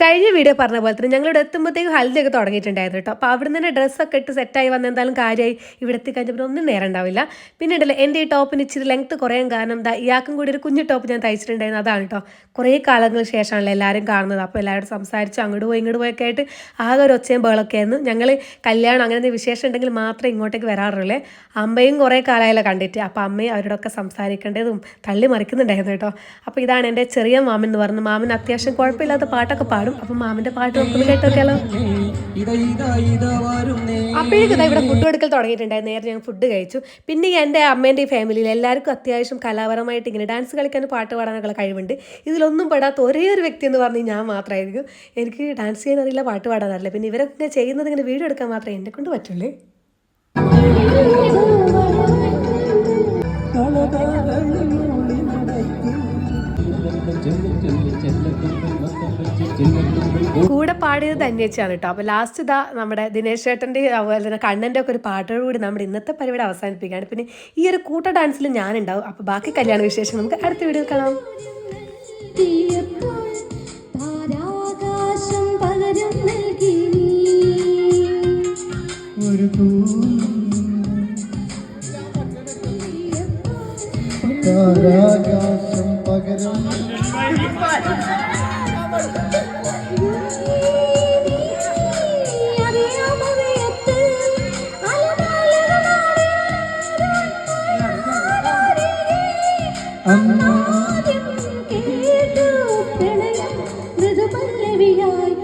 കഴിഞ്ഞ വീഡിയോ പറഞ്ഞ പോലെ തന്നെ ഞങ്ങളിവിടെ എത്തുമ്പോഴത്തേക്കും ഹൽദിയൊക്കെ തുടങ്ങിയിട്ടുണ്ടായിരുന്നു കേട്ടോ. അപ്പോൾ അവിടെ തന്നെ ഡ്രസ്സൊക്കെ ഇട്ട് സെറ്റായി വന്ന എന്തായാലും കാര്യമായി ഇവിടെ എത്തി കഴിഞ്ഞപ്പോൾ ഒന്നും നേരം ഉണ്ടാവില്ല. പിന്നെ ഉണ്ടല്ലോ എന്റെ ഈ ടോപ്പിന് ഇച്ചിരി ലെങ്ത് കുറയാൻ കാരണം എന്താ ഇയാൾക്കും കൂടി ഒരു കുഞ്ഞു ടോപ്പ് ഞാൻ തയ്ച്ചിട്ടുണ്ടായിരുന്നു. അതാണ് കേട്ടോ. കുറേ കാലങ്ങൾ ശേഷമാണല്ലോ എല്ലാവരും കാണുന്നത്. അപ്പോൾ എല്ലാവരും സംസാരിച്ച് അങ്ങോട്ട് പോയി ഇങ്ങോട്ട് പോയൊക്കെ ആയിട്ട് ആകെ ഒരു ഒച്ചയും ബേളൊക്കെ ആയിരുന്നു. ഞങ്ങൾ കല്യാണം അങ്ങനെ വിശേഷം ഉണ്ടെങ്കിൽ മാത്രമേ ഇങ്ങോട്ടേക്ക് വരാറുള്ളൂ. അമ്മയും കുറേ കാലമായല്ലോ കണ്ടിട്ട്. അപ്പോൾ അമ്മയും അവരോടൊക്കെ സംസാരിക്കേണ്ടതും തള്ളി മറിക്കുന്നുണ്ടായിരുന്നു കേട്ടോ. അപ്പോൾ ഇതാണ് എന്റെ ചെറിയ മാമൻ എന്ന് പറഞ്ഞു മാമൻ അത്യാവശ്യം കുഴപ്പമില്ലാത്ത പാട്ടൊക്കെ പാടും അപ്പം മാമിന്റെ പാട്ട് നമുക്കൊന്ന് കേട്ടോക്കാലോ അപ്പോഴേക്കും ഇവിടെ ഫുഡ് കൊടുക്കൽ തുടങ്ങിയിട്ടുണ്ടായിരുന്നു. നേരെ ഞാൻ ഫുഡ് കഴിച്ചു. പിന്നെ എന്റെ അമ്മേന്റെ ഫാമിലിയിൽ എല്ലാവർക്കും അത്യാവശ്യം കലാപരമായിട്ട് ഇങ്ങനെ ഡാൻസ് കളിക്കാനും പാട്ട് പാടാനൊക്കെ കഴിവുണ്ട്. ഇതിലൊന്നും പെടാത്ത ഒരേ ഒരു വ്യക്തി എന്ന് പറഞ്ഞാൽ ഞാൻ മാത്രമായിരിക്കും. എനിക്ക് ഡാൻസ് ചെയ്യാൻ അറിയില്ല പാട്ട് പാടാൻ അറിയില്ല. പിന്നെ ഇവരൊക്കെ ചെയ്യുന്നത് ഇങ്ങനെ വീഡിയോ എടുക്കാൻ മാത്രമേ എന്നെ കൊണ്ട് പറ്റുള്ളൂ. കൂടെ പാടിയത് ധന്യച്ചാണ് കേട്ടോ അപ്പോൾ ലാസ്റ്റ് ഇതാ നമ്മുടെ ദിനേശ് ചേട്ടന്റെ അതുപോലെ തന്നെ കണ്ണന്റെ ഒക്കെ ഒരു പാട്ടോട് കൂടി നമ്മുടെ ഇന്നത്തെ പരിപാടി അവസാനിപ്പിക്കുകയാണ് പിന്നെ ഈ ഒരു കൂട്ട ഡാൻസിൽ ഞാൻ ഉണ്ടാവും അപ്പോൾ ബാക്കി കല്യാണ വിശേഷം നമുക്ക് അടുത്ത വീഡിയോ കാണാം താരാകാശം പകരം നൽകി ഒരു താരാകാശം പകരം അമ്മ കേട്ടു പ്രണയം മൃദുപല്ലവിയായി